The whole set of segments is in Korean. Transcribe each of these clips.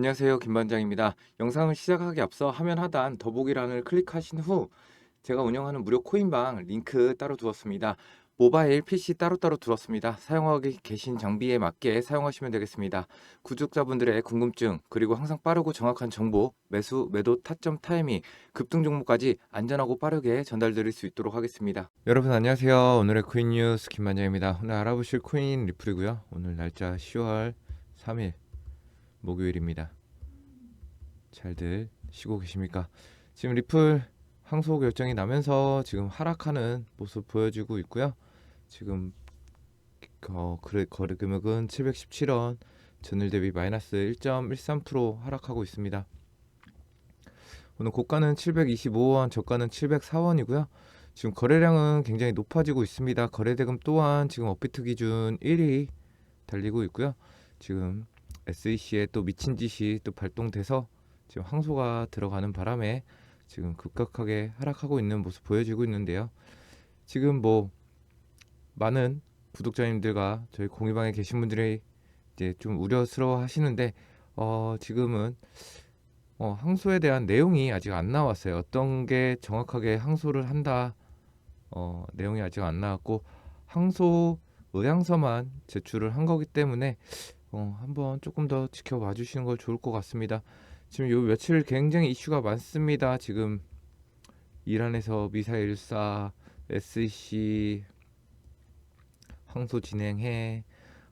안녕하세요. 김반장입니다. 영상을 시작하기 앞서 화면 하단 더보기란을 클릭하신 후 제가 운영하는 무료 코인방 링크 따로 두었습니다. 모바일, PC 따로따로 두었습니다. 사용하고 계신 장비에 맞게 사용하시면 되겠습니다. 구독자분들의 궁금증, 그리고 항상 빠르고 정확한 정보, 매수, 매도, 타점, 타이밍, 급등 종목까지 안전하고 빠르게 전달드릴 수 있도록 하겠습니다. 여러분 안녕하세요. 오늘의 코인 뉴스 김반장입니다. 오늘 알아보실 코인 리플이고요. 오늘 날짜 10월 3일 목요일입니다. 잘들 쉬고 계십니까? 지금 리플 항소 결정이 나면서 지금 하락하는 모습 보여주고 있고요. 지금 어, 거래, 거래 금액은 717원, 전일 대비 마이너스 1.13% 하락하고 있습니다. 오늘 고가는 725원, 저가는 704원이고요. 지금 거래량은 굉장히 높아지고 있습니다. 거래대금 또한 지금 업비트 기준 1위 달리고 있고요. 지금 SEC에 또 미친 짓이 또 발동돼서 지금 항소가 들어가는 바람에 지금 급격하게 하락하고 있는 모습 보여지고 있는데요. 지금 뭐 많은 구독자님들과 저희 공유방에 계신 분들이 이제 좀 우려스러워 하시는데 어 지금은 어 항소에 대한 내용이 아직 안 나왔어요. 어떤 게 정확하게 항소를 한다 어 내용이 아직 안 나왔고 항소 의향서만 제출을 한 거기 때문에 어, 한번 조금 더 지켜봐 주시는 걸 좋을 것 같습니다. 지금 요 며칠 굉장히 이슈가 많습니다. 지금 이란에서 미사일 쏴, SEC 항소 진행해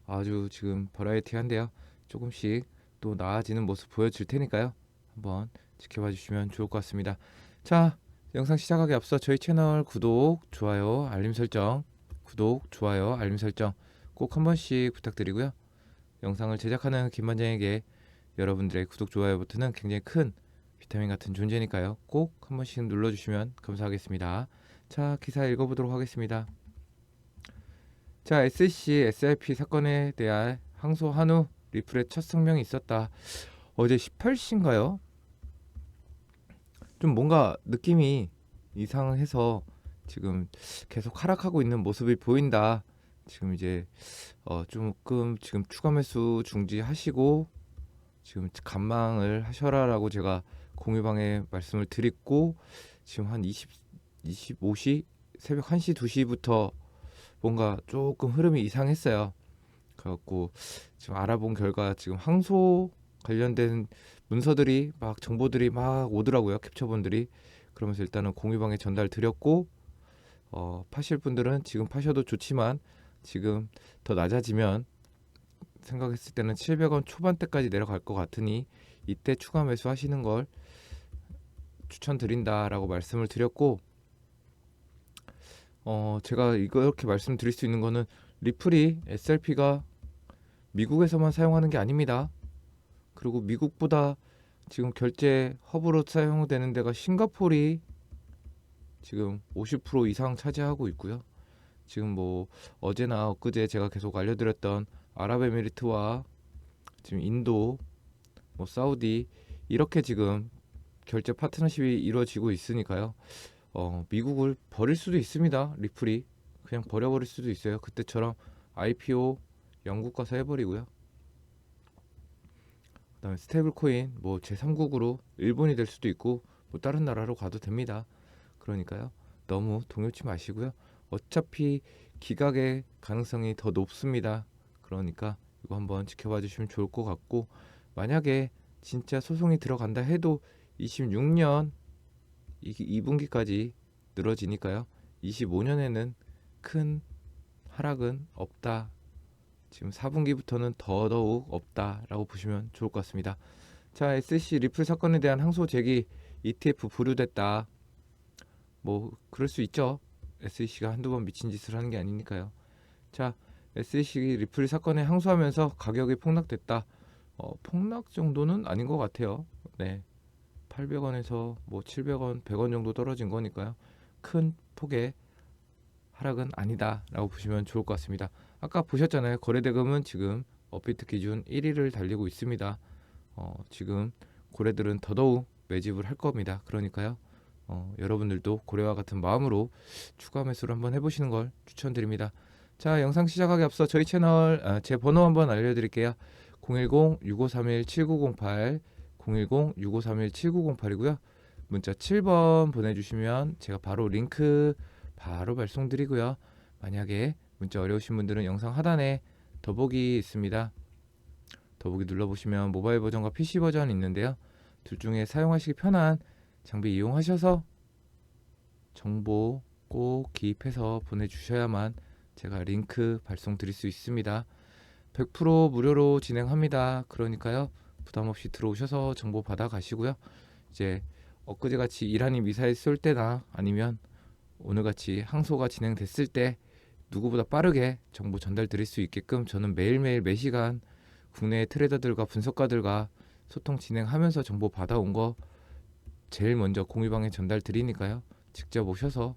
아주 지금 버라이티한데요. 조금씩 또 나아지는 모습 보여줄 테니까요. 한번 지켜봐 주시면 좋을 것 같습니다. 자, 영상 시작하기 앞서 저희 채널 구독, 좋아요, 알림 설정, 구독, 좋아요, 알림 설정 꼭 한 번씩 부탁드리고요. 영상을 제작하는 김반장에게 여러분들의 구독, 좋아요 버튼은 굉장히 큰 비타민 같은 존재니까요. 꼭 한 번씩 눌러주시면 감사하겠습니다. 자, 기사 읽어보도록 하겠습니다. 자, SC, SIP 사건에 대한 항소 한 후 리플의 첫 성명이 있었다. 어제 18시인가요? 좀 뭔가 느낌이 이상해서 지금 계속 하락하고 있는 모습이 보인다. 지금 이제 어 조금 지금 추가 매수 중지하시고 지금 간망을 하셔라라고 제가 공유방에 말씀을 드렸고 지금 한 20, 25시 새벽 1시 2시부터 뭔가 조금 흐름이 이상했어요. 그래갖고 지금 알아본 결과 지금 항소 관련된 문서들이 막 정보들이 막 오더라고요 캡처본들이 그러면서 일단은 공유방에 전달 드렸고 어, 파실 분들은 지금 파셔도 좋지만 지금 더 낮아지면 생각했을 때는 700원 초반대까지 내려갈 것 같으니 이때 추가 매수 하시는 걸 추천드린다라고 말씀을 드렸고 어 제가 이렇게 말씀드릴 수 있는 거는 리플이 SLP가 미국에서만 사용하는 게 아닙니다. 그리고 미국보다 지금 결제 허브로 사용되는 데가 싱가폴이 지금 50% 이상 차지하고 있고요. 지금 뭐 어제나 엊그제 제가 계속 알려드렸던 아랍에미리트와 지금 인도, 뭐 사우디 이렇게 지금 결제 파트너십이 이루어지고 있으니까요. 어, 미국을 버릴 수도 있습니다. 리플이 그냥 버려버릴 수도 있어요. 그때처럼 IPO 영국 가서 해버리고요. 그다음에 스테이블 코인 뭐 제3국으로 일본이 될 수도 있고 뭐 다른 나라로 가도 됩니다. 그러니까요. 너무 동요치 마시고요. 어차피 기각의 가능성이 더 높습니다. 그러니까 이거 한번 지켜봐 주시면 좋을 것 같고 만약에 진짜 소송이 들어간다 해도 26년 2분기까지 늘어지니까요. 25년에는 큰 하락은 없다. 지금 4분기부터는 더더욱 없다라고 보시면 좋을 것 같습니다. 자, SC 리플 사건에 대한 항소 제기 ETF 보류됐다. 뭐 그럴 수 있죠. SEC가 한두 번 미친 짓을 하는 게 아니니까요. 자, SEC 리플 사건에 항소하면서 가격이 폭락됐다. 어, 폭락 정도는 아닌 것 같아요. 네. 800원에서 뭐 700원, 100원 정도 떨어진 거니까요. 큰 폭의 하락은 아니다라고 보시면 좋을 것 같습니다. 아까 보셨잖아요. 거래 대금은 지금 업비트 기준 1위를 달리고 있습니다. 어, 지금 고래들은 더더욱 매집을 할 겁니다. 그러니까요. 어, 여러분들도 고래와 같은 마음으로 추가 매수를 한번 해보시는 걸 추천드립니다. 자, 영상 시작하기 앞서 저희 채널 아, 제 번호 한번 알려드릴게요. 010-6531-7908 010-6531-7908이고요. 문자 7번 보내주시면 제가 바로 링크 바로 발송드리고요. 만약에 문자 어려우신 분들은 영상 하단에 더보기 있습니다. 더보기 눌러보시면 모바일 버전과 PC 버전 있는데요. 둘 중에 사용하시기 편한 장비 이용하셔서 정보 꼭 기입해서 보내주셔야만 제가 링크 발송 드릴 수 있습니다. 100% 무료로 진행합니다. 그러니까요. 부담 없이 들어오셔서 정보 받아 가시고요. 이제 엊그제 같이 이란이 미사일 쏠 때나 아니면 오늘 같이 항소가 진행됐을 때 누구보다 빠르게 정보 전달 드릴 수 있게끔 저는 매일매일 매시간 국내 트레이더들과 분석가들과 소통 진행하면서 정보 받아온 거 제일 먼저 공유방에 전달 드리니까요. 직접 오셔서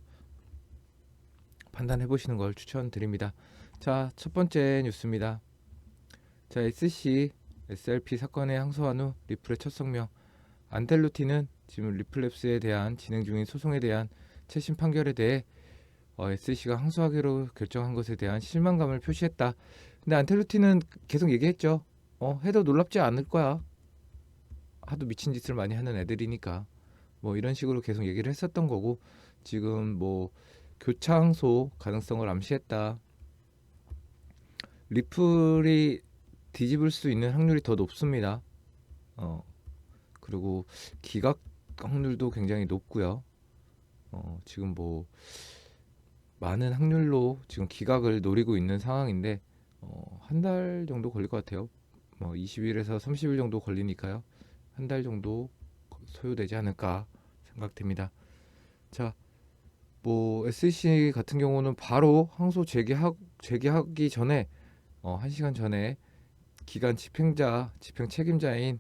판단해 보시는 걸 추천드립니다. 자, 첫 번째 뉴스입니다. 자, SC SRP 사건에 항소한 후 리플의 첫 성명 안텔루티는 지금 리플랩스에 대한 진행 중인 소송에 대한 최신 판결에 대해 어, SC가 항소하기로 결정한 것에 대한 실망감을 표시했다. 근데 안텔루티는 계속 얘기했죠. 어, 해도 놀랍지 않을 거야. 하도 미친 짓을 많이 하는 애들이니까. 뭐 이런 식으로 계속 얘기를 했었던 거고 지금 뭐 교차 항소 가능성을 암시했다. 리플이 뒤집을 수 있는 확률이 더 높습니다. 어, 그리고 기각 확률도 굉장히 높고요. 어, 지금 뭐 많은 확률로 지금 기각을 노리고 있는 상황인데 어, 한 달 정도 걸릴 것 같아요. 뭐 20일에서 30일 정도 걸리니까요. 한 달 정도 소요되지 않을까 생각됩니다. 자, 뭐 SC 같은 경우는 바로 항소 제기하, 제기하기 전에 어, 1시간 전에 기간 집행자, 집행 책임자인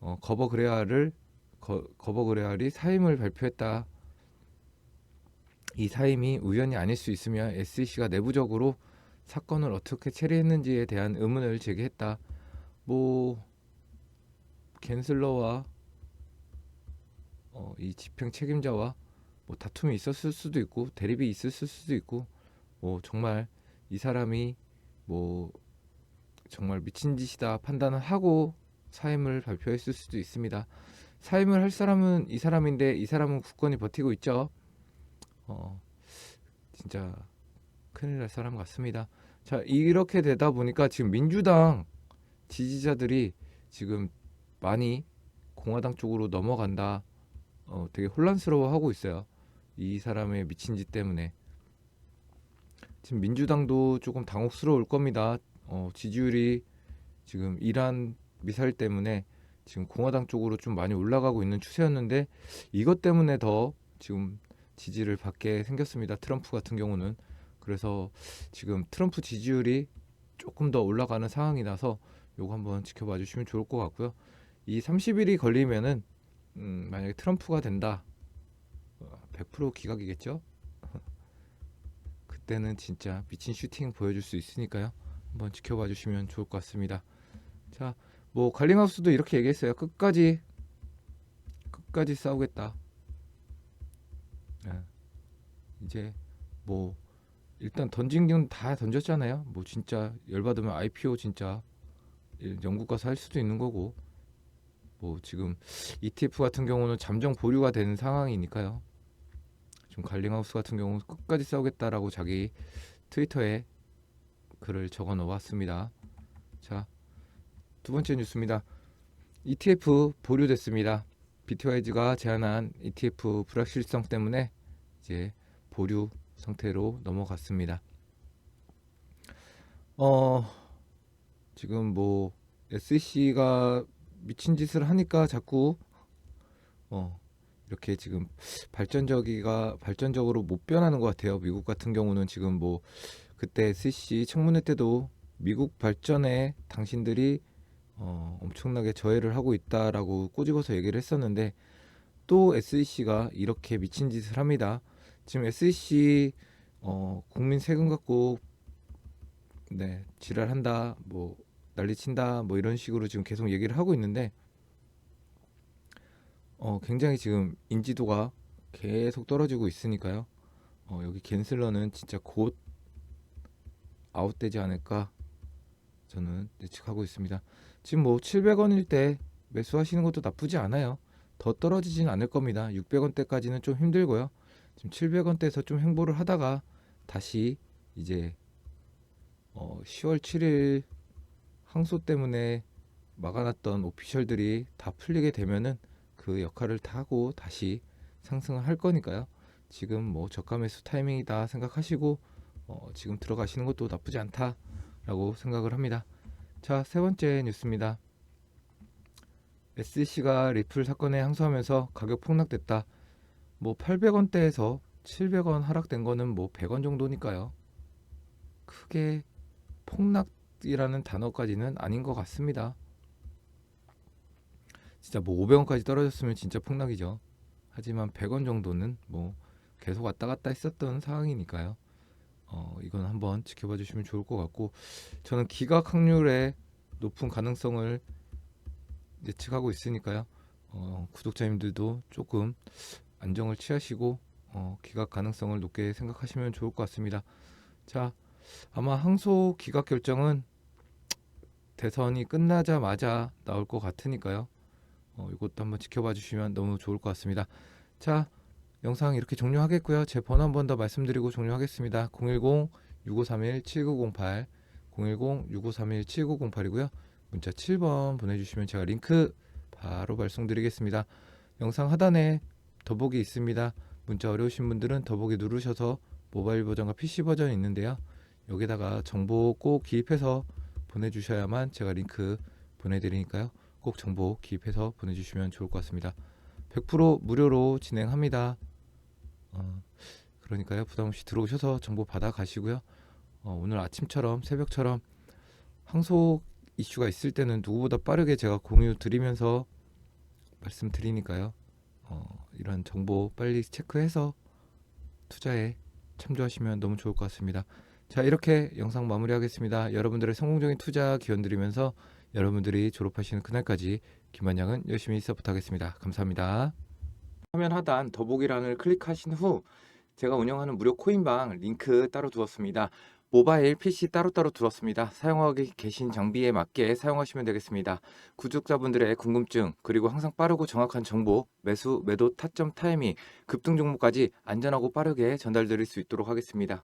어, 거버 그레알을 거, 거버 그레알이 사임을 발표했다. 이 사임이 우연이 아닐 수 있으며 SEC가 내부적으로 사건을 어떻게 처리했는지에 대한 의문을 제기했다. 뭐 겐슬러와 어, 이 집행 책임자와 뭐 다툼이 있었을 수도 있고 대립이 있었을 수도 있고 뭐 정말 이 사람이 뭐 정말 미친 짓이다 판단을 하고 사임을 발표했을 수도 있습니다. 사임을 할 사람은 이 사람인데 이 사람은 굳건히 버티고 있죠. 어, 진짜 큰일 날 사람 같습니다. 자, 이렇게 되다 보니까 지금 민주당 지지자들이 지금 많이 공화당 쪽으로 넘어간다. 어, 되게 혼란스러워하고 있어요. 이 사람의 미친 짓 때문에. 지금 민주당도 조금 당혹스러울 겁니다. 어, 지지율이 지금 이란 미사일 때문에 지금 공화당 쪽으로 좀 많이 올라가고 있는 추세였는데 이것 때문에 더 지금 지지를 받게 생겼습니다. 트럼프 같은 경우는 그래서 지금 트럼프 지지율이 조금 더 올라가는 상황이라서 요거 한번 지켜봐 주시면 좋을 것 같고요. 이 30일이 걸리면은 음, 만약에 트럼프가 된다 100% 기각이겠죠? 그때는 진짜 미친 슈팅 보여줄 수 있으니까요. 한번 지켜봐 주시면 좋을 것 같습니다. 자, 뭐 갈링하우스도 이렇게 얘기했어요. 끝까지 끝까지 싸우겠다. 네. 이제 뭐 일단 던진 균다 던졌잖아요. 뭐 진짜 열받으면 IPO 진짜 영국 가서 할 수도 있는 거고 뭐 지금 ETF 같은 경우는 잠정 보류가 되는 상황이니까요. 지금 갈링하우스 같은 경우는 끝까지 싸우겠다라고 자기 트위터에 글을 적어 놓았습니다. 자, 두 번째 뉴스입니다. ETF 보류됐습니다. 비트와이즈가 제안한 ETF 불확실성 때문에 이제 보류 상태로 넘어갔습니다. 어, 지금 뭐 SEC가 미친 짓을 하니까 자꾸 어, 이렇게 지금 발전적이가 발전적으로 못 변하는 것 같아요. 미국 같은 경우는 지금 뭐 그때 SEC 청문회 때도 미국 발전에 당신들이 어, 엄청나게 저해를 하고 있다라고 꼬집어서 얘기를 했었는데 또 SEC가 이렇게 미친 짓을 합니다. 지금 SEC 어, 국민 세금 갖고 네 지랄한다 뭐 난리친다 뭐 이런 식으로 지금 계속 얘기를 하고 있는데 어, 굉장히 지금 인지도가 계속 떨어지고 있으니까요. 어, 여기 겐슬러는 진짜 곧 아웃되지 않을까. 자, 저는 예측하고 있습니다. 지금 뭐 700원일 때 매수하시는 것도 나쁘지 않아요. 더 떨어지진 않을 겁니다. 600원대까지는 좀 힘들고요. 지금 700원대에서 좀 횡보를 하다가 다시 이제 어 10월 7일 항소 때문에 막아놨던 오피셜들이 다 풀리게 되면은 그 역할을 다 하고 다시 상승을 할 거니까요. 지금 뭐 저가 매수 타이밍이다 생각하시고 어 지금 들어가시는 것도 나쁘지 않다라고 생각을 합니다. 자, 세 번째 뉴스입니다. SC가 리플 사건에 항소하면서 가격 폭락됐다. 뭐 800원대에서 700원 하락된 거는 뭐 100원 정도니까요. 크게 폭락 이라는 단어까지는 아닌 것 같습니다. 진짜 뭐 500원까지 떨어졌으면 진짜 폭락이죠. 하지만 100원 정도는 뭐 계속 왔다 갔다 했었던 상황이니까요. 어, 이건 한번 지켜봐 주시면 좋을 것 같고 저는 기각 확률의 높은 가능성을 예측하고 있으니까요. 어, 구독자님들도 조금 안정을 취하시고 어, 기각 가능성을 높게 생각하시면 좋을 것 같습니다. 자, 아마 항소 기각 결정은 대선이 끝나자마자 나올 것 같으니까요. 어, 이것도 한번 지켜봐 주시면 너무 좋을 것 같습니다. 자, 영상 이렇게 종료하겠고요. 제 번호 한 번 더 말씀드리고 종료하겠습니다. 010-6531-7908 010-6531-7908이고요. 문자 7번 보내주시면 제가 링크 바로 발송드리겠습니다. 영상 하단에 더보기 있습니다. 문자 어려우신 분들은 더보기 누르셔서 모바일 버전과 PC 버전이 있는데요. 여기다가 정보 꼭 기입해서 보내주셔야만 제가 링크 보내드리니까요. 꼭 정보 기입해서 보내주시면 좋을 것 같습니다. 100% 무료로 진행합니다. 어, 그러니까요. 부담 없이 들어오셔서 정보 받아 가시고요. 어, 오늘 아침처럼 새벽처럼 항소 이슈가 있을 때는 누구보다 빠르게 제가 공유 드리면서 말씀드리니까요. 어, 이런 정보 빨리 체크해서 투자에 참조하시면 너무 좋을 것 같습니다. 자, 이렇게 영상 마무리하겠습니다. 여러분들의 성공적인 투자 기원 드리면서 여러분들이 졸업하시는 그날까지 김한양은 열심히 서포트하겠습니다. 감사합니다. 화면 하단 더보기란을 클릭하신 후 제가 운영하는 무료 코인방 링크 따로 두었습니다. 모바일, PC 따로따로 두었습니다. 사용하고 계신 장비에 맞게 사용하시면 되겠습니다. 구독자분들의 궁금증 그리고 항상 빠르고 정확한 정보, 매수, 매도, 타점, 타이밍, 급등 종목까지 안전하고 빠르게 전달드릴 수 있도록 하겠습니다.